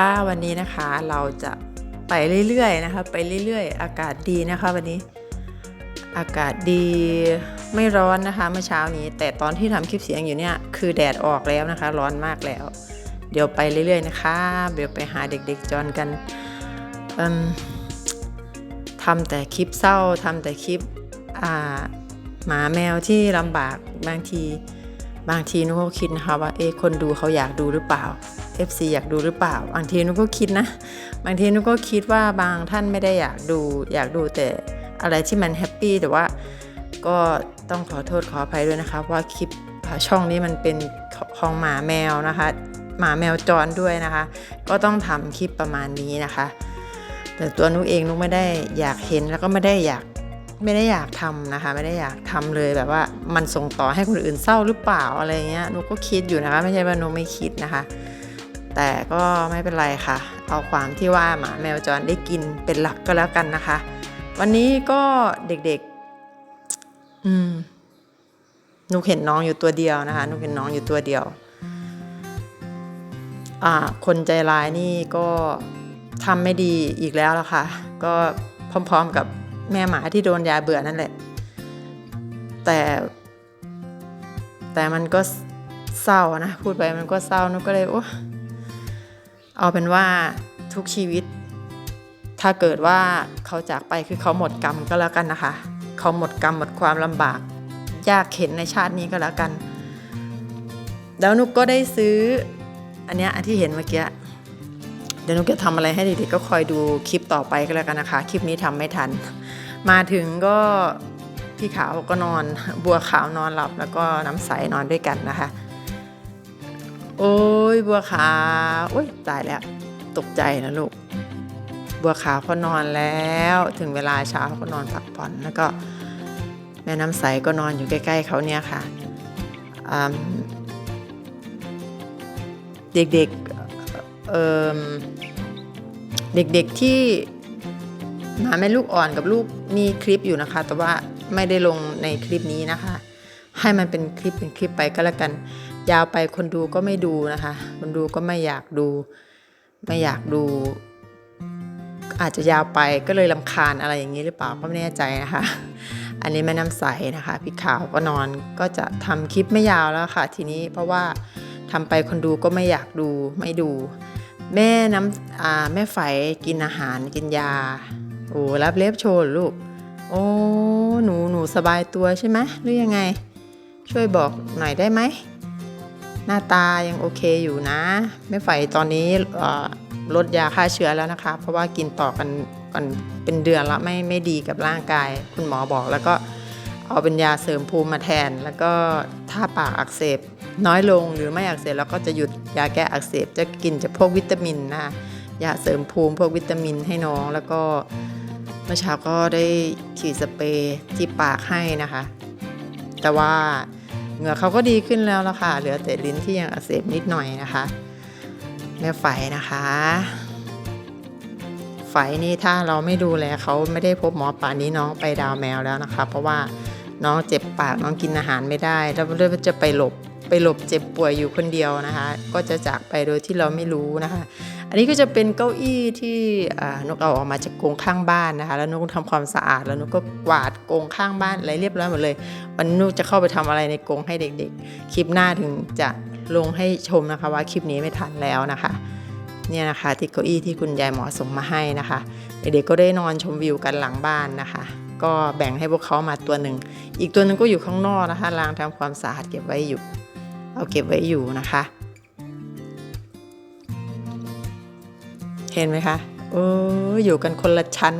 ค่ะวันนี้นะคะเราจะไปเรื่อยๆนะคะไปเรื่อยๆ อากาศดีนะคะวันนี้อากาศดีไม่ร้อนนะคะเมื่อเช้านี้ แต่ตอนที่ทำคลิปเสียงอยู่เนี่ยคือแดดออกแล้วนะคะ ร้อนมากแล้ว เดี๋ยวไปเรื่อยๆนะคะเดี๋ยวไปหาเด็กๆจอนกันทำแต่คลิปเศร้าทำแต่คลิปอ่าหมาแมวที่ลำบากบางที บางทีนุก็คิดนะคะว่าเอะคนดูเขาอยากดูหรือเปล่า FC อยากดูหรือเปล่า บางทีนุก็คิดนะ บางทีนุก็คิดว่าบางท่านไม่ได้อยากดู อยากดูแต่อะไรที่มันแฮปปี้แต่ว่าก็ต้องขอโทษขออภัยด้วยนะคะว่าคลิปช่องนี้มันเป็นของหมาแมวนะคะหมาแมวจรด้วยนะคะ ก็ต้องทำคลิปประมาณนี้นะคะ แต่ตัวนุกเองนุกไม่ได้อยากเห็นแล้วก็ไม่ได้อยาก ไม่ได้อยากทำนะคะ ไม่ได้อยากทำเลยแบบว่ามันส่งต่อให้คนอื่นเศร้าหรือเปล่าอะไรเงี้ยหนุกก็คิดอยู่นะคะ ไม่ใช่ว่าหนุกไม่คิดนะคะ แต่ก็ไม่เป็นไรค่ะ เอาความที่ว่าหมาแมวจรได้กินเป็นหลักก็แล้วกันนะคะ วันนี้ก็เด็กๆ อืมนุกเห็นน้องอยู่ตัวเดียวนะคะหนุกเห็นน้องอยู่ตัวเดียว อ่า คนใจร้ายนี่ก็ทำไม่ดีอีกแล้วล่ะค่ะ ก็พร้อมๆกับ แม่หมาที่โดนยาเบื่อนั่นแหละ แต่แต่มันก็เศร้านะ พูดไปมันก็เศร้านุก็เลยโอ้เอาเป็นว่าทุกชีวิต ถ้าเกิดว่าเขาจากไปคือเขาหมดกรรมก็แล้วกันนะคะ เขาหมดกรรมหมดความลำบาก ยากเข็นในชาตินี้ก็แล้วกัน แล้วนุกก็ได้ซื้อ อันเนี้ยอันที่เห็นเมื่อกี้เดี๋ยวนุกจะทำอะไรให้เด็กๆก็คอยดูคลิปต่อไปก็แล้วกันนะคะ คลิปนี้ทำไม่ทัน มาถึงก็พี่ขาวก็นอนบัวขาวนอนหลับแล้วก็น้ำใสนอนด้วยกันนะคะ โอ้ยบัวขาวโอ้ยตายแล้ว ตกใจนะลูก บัวขาวก็นอนแล้ว ถึงเวลาเช้าเขาก็นอนพักผ่อนแล้วก็แม่น้ำใสก็นอนอยู่ใกล้ๆเขาเนี่ยค่ะเด็กๆเเด็กๆที่ หมาแม่ลูกอ่อนกับลูกมีคลิปอยู่นะคะ แต่ว่าไม่ได้ลงในคลิปนี้นะคะ ให้มันเป็นคลิปเป็นคลิปไปก็แล้วกัน ยาวไปคนดูก็ไม่ดูนะคะ คนดูก็ไม่อยากดู ไม่อยากดู อาจจะยาวไปก็เลยลำคาญอะไรอย่างนี้หรือเปล่าก็ไม่แน่ใจนะคะ อันนี้แม่น้ำใสนะคะพี่ขาวก็นอนก็จะทำคลิปไม่ยาวแล้วค่ะ ทีนี้เพราะว่าทำไปคนดูก็ไม่อยากดูไม่ดูแม่น้ำแม่ไฝกินอาหารกินยา โอ้รับเล็บโชว์ลูก โอ้หนูหนูสบายตัวใช่ไหมหรือยังไง ช่วยบอกหน่อยได้ไหม หน้าตายังโอเคอยู่นะแม่ไฝตอนนี้ลดยาฆ่าเชื้อแล้วนะคะ เพราะว่ากินต่อกันกันเป็นเดือนละไม่ไม่ดีกับร่างกาย คุณหมอบอกแล้วก็เอาเป็นยาเสริมภูมิมาแทน แล้วก็ถ้าปากอักเสบน้อยลงหรือไม่อักเสบแล้วก็จะหยุดยาแก้อักเสบจะกินจะพวกวิตามินนะยาเสริมภูมิพวกวิตามินให้น้องแล้วก็ เมื่อเช้าก็ได้ฉีดสเปรย์ที่ปากให้นะคะ แต่ว่าเหงื่อเขาก็ดีขึ้นแล้วละค่ะ เหลือแต่ลิ้นที่ยังอักเสบนิดหน่อยนะคะ แม่ไฝนะคะ ไฝนี่ถ้าเราไม่ดูแลเขาไม่ได้พบหมอป่านนี้น้องไปดาวแมวแล้วนะคะ เพราะว่าน้องเจ็บปากน้องกินอาหารไม่ได้ แล้วเรื่อยจะไปหลบ ไปหลบเจ็บป่วยอยู่คนเดียวนะคะ ก็จะจากไปโดยที่เราไม่รู้นะคะ อันนี้ก็จะเป็นเก้าอี้ที่นกเอาออกมาจากกรงข้างบ้านนะคะ แล้วนกทำความสะอาดแล้วนกก็กวาดกรงข้างบ้านอะไรเรียบร้อยหมดเลยวันนกจะเข้าไปทำอะไรในกรงให้เด็ก ๆ คลิปหน้าถึงจะลงให้ชมนะคะว่าคลิปนี้ไม่ทันแล้วนะคะเนี่ยนะคะที่เก้าอี้ที่คุณยายหมอส่งมาให้นะคะเด็กๆก็ได้นอนชมวิวกันหลังบ้านนะคะ ก็แบ่งให้พวกเขามาตัวหนึ่ง อีกตัวหนึ่งก็อยู่ข้างนอกนะคะล้างทำความสะอาดเก็บไว้อยู่ เอาเก็บไว้อยู่นะคะ เห็นไหมคะโอ้อยู่กันคนละชั้น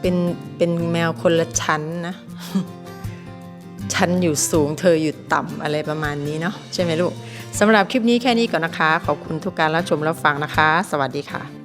เป็นเป็นแมวคนละชั้นนะ ชั้นอยู่สูงเธออยู่ต่ำอะไรประมาณนี้เนาะใช่ไหมลูกสำหรับคลิปนี้แค่นี้ก่อนนะคะ ขอบคุณทุกการรับชมรับฟังนะคะ สวัสดีค่ะ